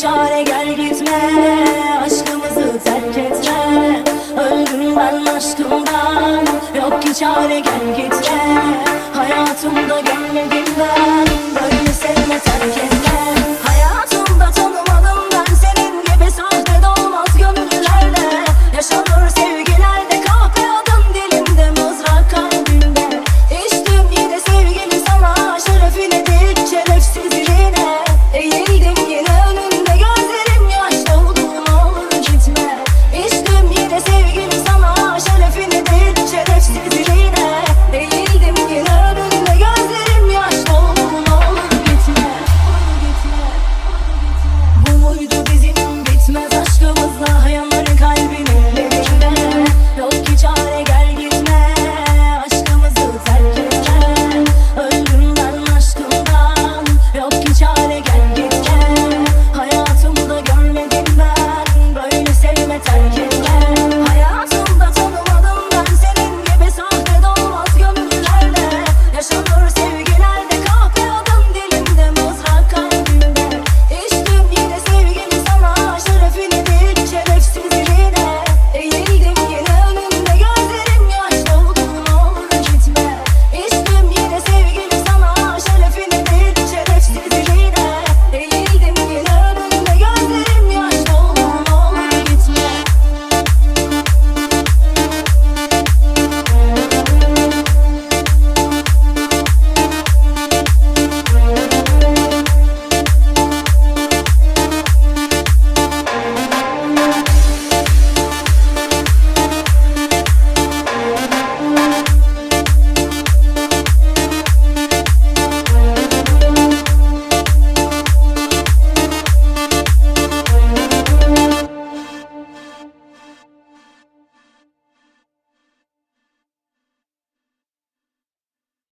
çare gel gitme. Aşkımızı terk etme. Öldüm ben aşkımdan. Yok ki çare gel gitme. Hayatımda görmedim ben.